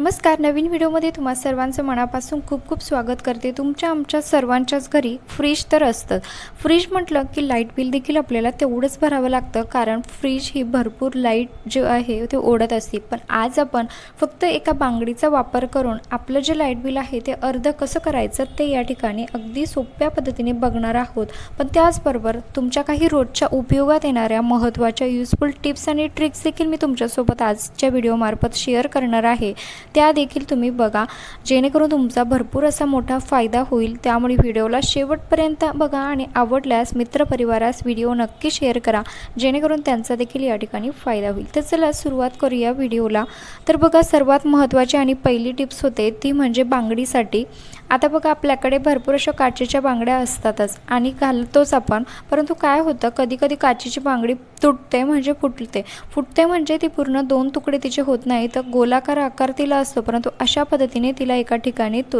नमस्कार नवीन व्हिडिओमध्ये तुम्हा सर्वांचं मनापासून खूप खूप स्वागत करते. तुमच्या आमच्या सर्वांच्याच घरी फ्रीज तर असतं फ्रीज म्हटलं की लाइट बिल देखील आपल्याला तेवढंच भरावं लागतं कारण फ्रीज ही भरपूर लाइट जे आहे ते ओढत असते. पण आज आपण फक्त एका बांगडीचा वापर करून आपलं जे लाइट बिल आहे ते अर्ध कसं करायचं ते या ठिकाणी अगदी सोप्या पद्धतीने बघणार आहोत. पण त्याचबरोबर तुमच्या काही रोजच्या उपयोगात येणाऱ्या महत्त्वाच्या युजफुल टिप्स आणि ट्रिक्स देखील मी तुमच्यासोबत आजच्या व्हिडिओमार्फत शेअर करणार आहे. त्या देखील तुम्ही बघा. जेणेकरून तुमचा भरपूर असा मोठा फायदा होईल. त्यामुळे व्हिडिओला शेवटपर्यंत बघा आणि आवडल्यास मित्रपरिवारास व्हिडिओ नक्की शेअर करा. जेणेकरून त्यांचा देखील या ठिकाणी फायदा होईल. तर चला सुरुवात करूया व्हिडिओला. तर बघा सर्वात महत्त्वाची आणि पहिली टिप्स होते ती म्हणजे बांगडीसाठी. आता बघा आपल्याकडे भरपूर अशा काचेच्या बांगड्या असतातच आणि घालतोच आपण. परंतु काय होतं कधी कधी काचेची बांगडी तुटते म्हणजे फुटते. फुटते म्हणजे ती पूर्ण दोन तुकडे तिचे होत नाही. तर गोलाकार आकार तिला असतो परंतु अशा पद्धतीने तिला एका ठिकाणी तु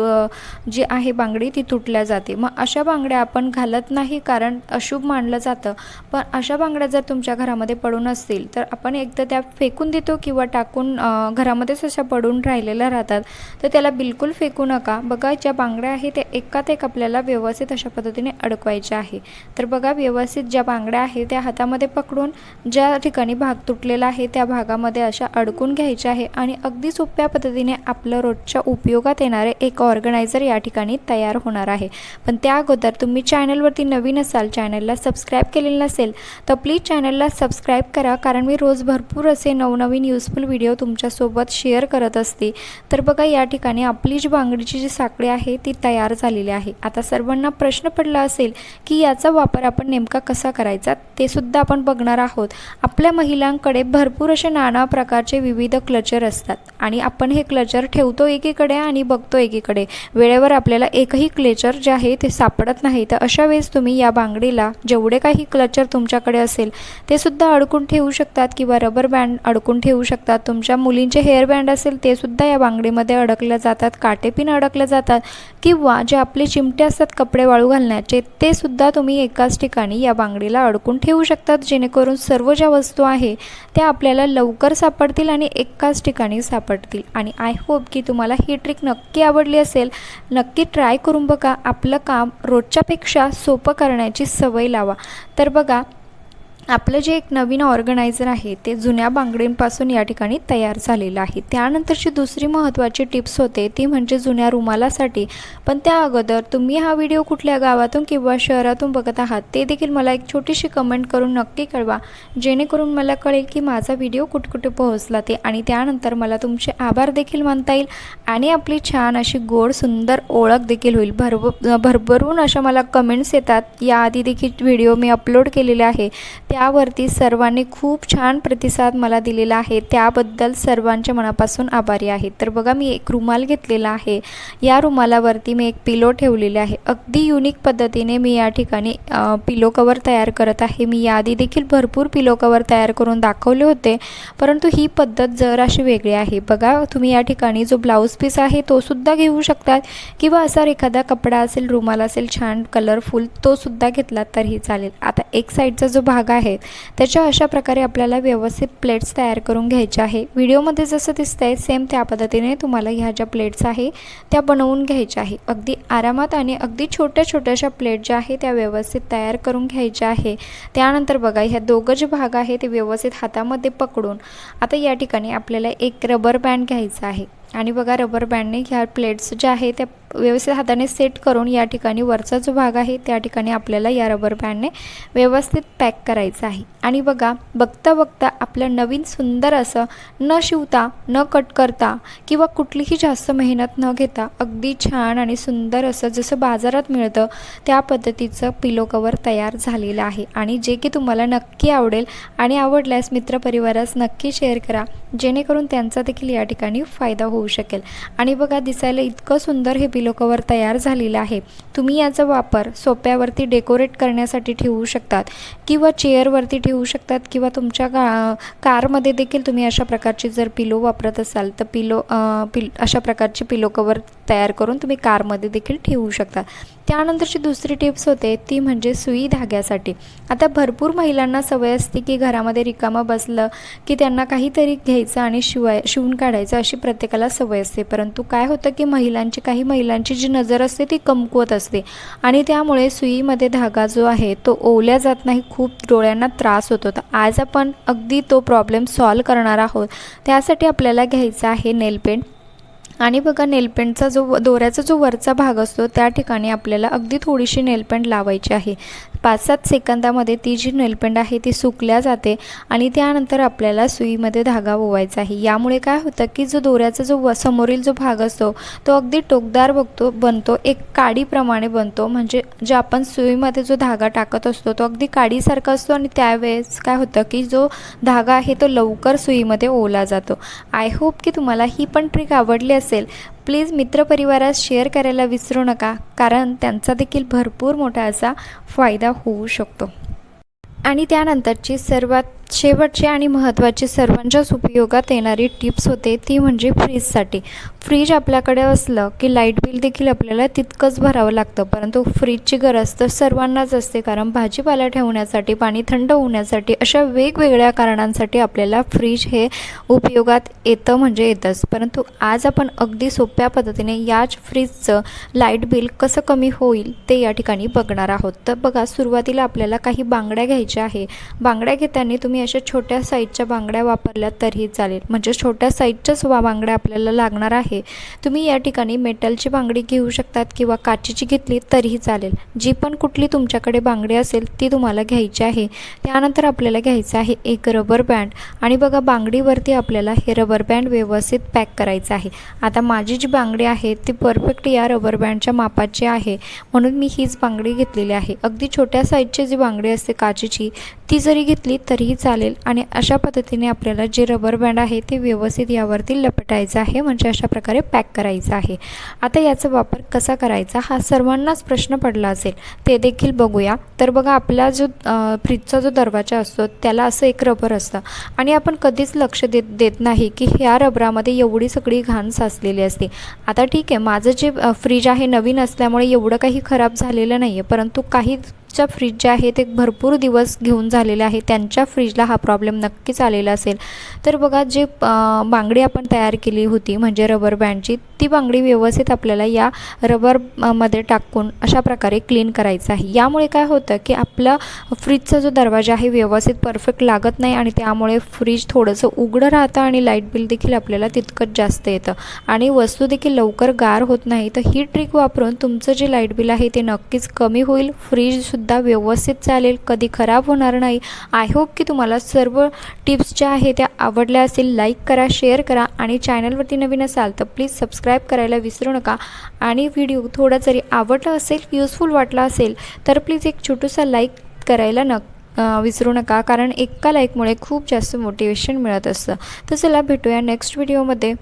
जी आहे बांगडी ती तुटल्या जाते. मग अशा बांगड्या आपण घालत नाही कारण अशुभ मानलं जातं. पण अशा बांगड्या जर तुमच्या घरामध्ये पडून असतील तर आपण एकदा त्या फेकून देतो किंवा टाकून घरामध्येच अशा पडून राहिलेल्या राहतात. तर त्याला बिलकुल फेकू नका. बघा ज्या बांगड्या आहे त्या एकात एक आपल्याला व्यवस्थित अशा पद्धतीने अडकवायच्या आहे. तर बघा व्यवस्थित ज्या बांगड्या आहे त्या हातामध्ये पकडून ज्या ठिकाणी भाग तुटलेला आहे त्या भागामध्ये अशा अडकून घ्यायच्या आहे आणि अगदी सोप्या पद्धतीने आपलं रोजच्या उपयोगात येणारे एक ऑर्गनायझर या ठिकाणी तयार होणार आहे. पण त्या अगोदर तुम्ही चॅनलवरती नवीन असाल चॅनलला सबस्क्राईब केलेलं नसेल तर प्लीज चॅनलला सबस्क्राईब करा. कारण मी रोज भरपूर असे नवनवीन युजफुल व्हिडिओ तुमच्यासोबत शेअर करत असते. तर बघा या ठिकाणी आपली जी बांगडीची जी साखळी आहे ती तयार झालेली आहे. आता सर्वांना प्रश्न पडला असेल की याचा वापर आपण नेमका कसा करायचा ते सुद्धा आपण बघणार आहोत. आपल्या महिलांकडे भरपूर असे नाना प्रकारचे विविध क्लचर असतात आणि आपण हे क्लचर ठेवतो एकीकडे आणि बघतो एकीकडे. वेळेवर आपल्याला एकही क्लेचर जे आहे ते सापडत नाही. तर अशा वेळेस तुम्ही या बांगडीला जेवढे काही क्लचर तुमच्याकडे असेल ते सुद्धा अडकून ठेवू शकतात किंवा रबर बँड अडकून ठेवू शकतात. तुमच्या मुलींचे हेअर बँड असेल ते सुद्धा या बांगडीमध्ये अडकल्या जातात काटेपिन अडकल्या जातात किंवा जे आपले चिमटे असतात कपडे वाळू घालण्याचे ते सुद्धा तुम्ही एकाच ठिकाणी या बांगडीला अडकून ठेवू शकतात. जेणेकरून सर्व ज्या वस्तू आहे त्या आपल्याला लवकर सापडतील आणि एकाच ठिकाणी सापडतील. आणि आय होप की तुम्हाला ही ट्रिक नक्की आवडली असेल. नक्की ट्राय करून बघा. आपलं काम रोजच्यापेक्षा सोपं करण्याची सवय लावा. तर बघा आपलं जे एक नवीन ऑर्गनायझर आहे ते जुन्या बांगडींपासून या ठिकाणी तयार झालेलं आहे. त्यानंतरची दुसरी महत्त्वाची टिप्स होते ती म्हणजे जुन्या रुमालासाठी. पण त्या अगोदर तुम्ही हा व्हिडिओ कुठल्या गावातून किंवा शहरातून बघत आहात ते देखील मला एक छोटीशी कमेंट करून नक्की कळवा. जेणेकरून मला कळेल की माझा व्हिडिओ कुठकुठे पोहोचला ते. आणि त्यानंतर मला तुमचे आभार देखील मानता येईल आणि आपली छान अशी गोड सुंदर ओळख देखील होईल. भरभ भरभरून अशा मला कमेंट्स येतात. याआधी देखील व्हिडिओ मी अपलोड केलेले आहे. त्यावरती सर्वांनी खूप छान प्रतिसाद मला दिलेला आहे. त्याबद्दल सर्वांच्या मनापासून आभारी आहे. तर बघा मी एक रुमाल घेतलेला आहे. या रुमालावरती मी एक पिलो ठेवलेले आहे. अगदी युनिक पद्धतीने मी या ठिकाणी पिलो कवर तयार करत आहे. मी याआधी देखील भरपूर पिलो कवर तयार करून दाखवले होते. परंतु ही पद्धत जर अशी वेगळी आहे बघा तुम्ही या ठिकाणी जो ब्लाऊज पीस आहे तो सुद्धा घेऊ शकतात. किंवा असा एखादा कपडा असेल रुमाल असेल छान कलरफुल तो सुद्धा घेतला तरीही चालेल. आता एक साईडचा जो भाग आहे आहेत. त्याच्या अशा प्रकारे आपल्याला व्यवस्थित प्लेट्स तयार करून घ्यायच्या आहे. व्हिडिओमध्ये जसं दिसतंय सेम त्या पद्धतीने तुम्हाला ह्या ज्या प्लेट्स आहे त्या बनवून घ्यायच्या आहे. अगदी आरामात आणि अगदी छोट्या छोट्याशा प्लेट ज्या आहे त्या व्यवस्थित तयार करून घ्यायच्या आहे. त्यानंतर बघा ह्या दोघं जे भाग आहे ते व्यवस्थित हातामध्ये पकडून आता या ठिकाणी आपल्याला एक रबर बँड घ्यायचा आहे. आणि बघा रबर बँडने ह्या प्लेट्स ज्या आहे त्या व्यवस्थित हाताने सेट करून या ठिकाणी वरचा जो भाग आहे त्या ठिकाणी आपल्याला या रबर बँडने व्यवस्थित पॅक करायचं आहे. आणि बघा बघता बघता आपलं नवीन सुंदर असं न शिवता न कट करता किंवा कुठलीही जास्त मेहनत न घेता अगदी छान आणि सुंदर असं जसं बाजारात मिळतं त्या पद्धतीचं पिलो कवर तयार झालेलं आहे. आणि जे की तुम्हाला नक्की आवडेल आणि आवडल्यास मित्रपरिवारास नक्की शेअर करा जेणेकरून त्यांचा देखील या ठिकाणी फायदा होऊ शकेल. आणि बघा दिसायला इतकं सुंदर हे पिलो कवर तयार झालेलं आहे. तुम्ही याचा वापर सोप्यावरती डेकोरेट करण्यासाठी ठेवू शकतात किंवा चेअरवरती ठेवू शकतात किंवा तुमच्या गा कारमध्ये देखील तुम्ही अशा प्रकारची जर पिलो वापरत असाल तर पिलो पिल अशा प्रकारची पिलो कवर तयार करून तुम्ही कारमध्ये देखील ठेवू शकता. त्यानंतरची दुसरी टिप्स होते ती म्हणजे सुई धाग्यासाठी. आता भरपूर महिलांना सवय असते की घरामध्ये रिकामं बसलं की त्यांना काहीतरी घ्यायचं आणि शिवाय शिवून काढायचं अशी प्रत्येकाला सवय असते. परंतु काय होतं की महिलांची काही महिलांची जी नजर असते ती कमकुवत असते. आणि त्यामुळे सुईमध्ये धागा जो आहे तो ओवल्या जात नाही खूप डोळ्यांना त्रास होतो. तर आज आपण अगदी तो प्रॉब्लेम सॉल्व करणार आहोत. त्यासाठी आपल्याला घ्यायचा आहे नेलपेंट. आणि बघा नेलपेंटचा जो दोऱ्याचा जो वरचा भाग असतो त्या ठिकाणी आपल्याला अगदी थोडीशी नेलपेंट लावायची आहे. पाच सात सेकंदामध्ये ती जी नेलपेंड आहे ती सुकल्या जाते आणि त्यानंतर आपल्याला सुईमध्ये धागा ओवायचा आहे यामुळे काय होतं की जो दोऱ्याचा जो व समोरील जो भाग असतो तो अगदी टोकदार बघतो बनतो एक काडीप्रमाणे बनतो. म्हणजे जे आपण सुईमध्ये जो धागा टाकत असतो तो अगदी काडीसारखा असतो आणि त्यावेळेस काय होतं की जो धागा आहे तो लवकर सुईमध्ये ओला जातो. आय होप की तुम्हाला ही पण ट्रिक आवडली असेल. प्लीज मित्रपरिवारात शेअर करायला विसरू नका कारण त्यांचा देखील भरपूर मोठा असा फायदा होऊ शकतो. आणि त्यानंतरची सर्वात शेवटची आणि महत्त्वाची सर्वांच्याच उपयोगात येणारी टिप्स होते ती म्हणजे फ्रीजसाठी. फ्रीज आपल्याकडे असलं की लाइट बिल देखील आपल्याला तितकंच भरावं लागतं परंतु फ्रीजची गरज तर सर्वांनाच असते कारण भाजीपाला ठेवण्यासाठी पाणी थंड होण्यासाठी अशा वेगवेगळ्या कारणांसाठी आपल्याला फ्रीज हे उपयोगात येतं म्हणजे येतंच. परंतु आज आपण अगदी सोप्या पद्धतीने याच फ्रीजचं लाइट बिल कसं कमी होईल ते या ठिकाणी बघणार आहोत. तर बघा सुरुवातीला आपल्याला काही बांगड्या घ्यायच्या आहे. बांगड्या घेताना तुम्ही अशा छोट्या साईजच्या बांगड्या वापरल्या तरीही चालेल. म्हणजे छोट्या साईजच्याच वा बांगड्या आपल्याला लागणार आहे. तुम्ही या ठिकाणी मेटलची बांगडी घेऊ शकतात किंवा काचेची घेतली तरीही चालेल. जी पण कुठली तुमच्याकडे बांगडी असेल ती तुम्हाला घ्यायची आहे. त्यानंतर आपल्याला घ्यायचं आहे एक रबर बँड. आणि बघा बांगडीवरती आपल्याला हे रबर बँड व्यवस्थित पॅक करायचं आहे. आता माझी जी बांगडी आहे ती परफेक्ट या रबर बँडच्या मापाची आहे. म्हणून मी हीच बांगडी घेतलेली आहे. अगदी छोट्या साईजची जी बांगडी असते काचेची ती जरी घेतली तरीही चालेल. चालेल. आणि अशा पद्धतीने आपल्याला जे रबर बँड आहे ते व्यवस्थित यावरती लपटायचं आहे. म्हणजे अशा प्रकारे पॅक करायचं आहे. आता याचा वापर कसा करायचा? हा सर्वांनाच प्रश्न पडला असेल. ते देखील बघूया. तर बघा आपला जो फ्रीजचा जो दरवाजा असतो त्याला असं एक रबर असतं. आणि आपण कधीच लक्ष देत देत नाही की ह्या रबरामध्ये एवढी सगळी घाण साचलेली असते. आता ठीक आहे माझं जे फ्रीज आहे नवीन असल्यामुळे एवढं काही खराब झालेलं नाही आहे परंतु काही च्या फ्रीज जे आहे ते भरपूर दिवस घेऊन झालेले आहे त्यांच्या फ्रीजला हा प्रॉब्लेम नक्कीच आलेला असेल. तर बघा जे बांगडी आपण तयार केली होती म्हणजे रबर बँडची ती बांगडी व्यवस्थित आपल्याला या रबरमध्ये टाकून अशा प्रकारे क्लीन करायचं आहे. यामुळे काय होतं की आपलं फ्रीजचा जो दरवाजा आहे व्यवस्थित परफेक्ट लागत नाही आणि त्यामुळे फ्रीज थोडंसं उघडं राहतं आणि लाइट बिल देखील आपल्याला तितकंच जास्त येतं. आणि वस्तू देखील लवकर गार होत नाही तर ही ट्रिक वापरून तुमचं जे लाइट बिल आहे ते नक्कीच कमी होईल. फ्रीजसुद्धा व्यवस्थित चालेल कधी खराब होणार नाही. आय होप की तुम्हाला सर्व टिप्स ज्या आहे त्या आवडल्या असतील लाईक करा शेअर करा आणि चॅनलवरती नवीन असाल तर प्लीज सबस्क्राईब करायला विसरू नका. आणि व्हिडिओ थोडा जरी आवडला असेल युजफुल वाटला असेल तर प्लीज एक छोटूसा लाईक करायला न विसरू नका. कारण एका लाईकमुळे खूप जास्त मोटिवेशन मिळत असतं. तर चला भेटूया नेक्स्ट व्हिडिओमध्ये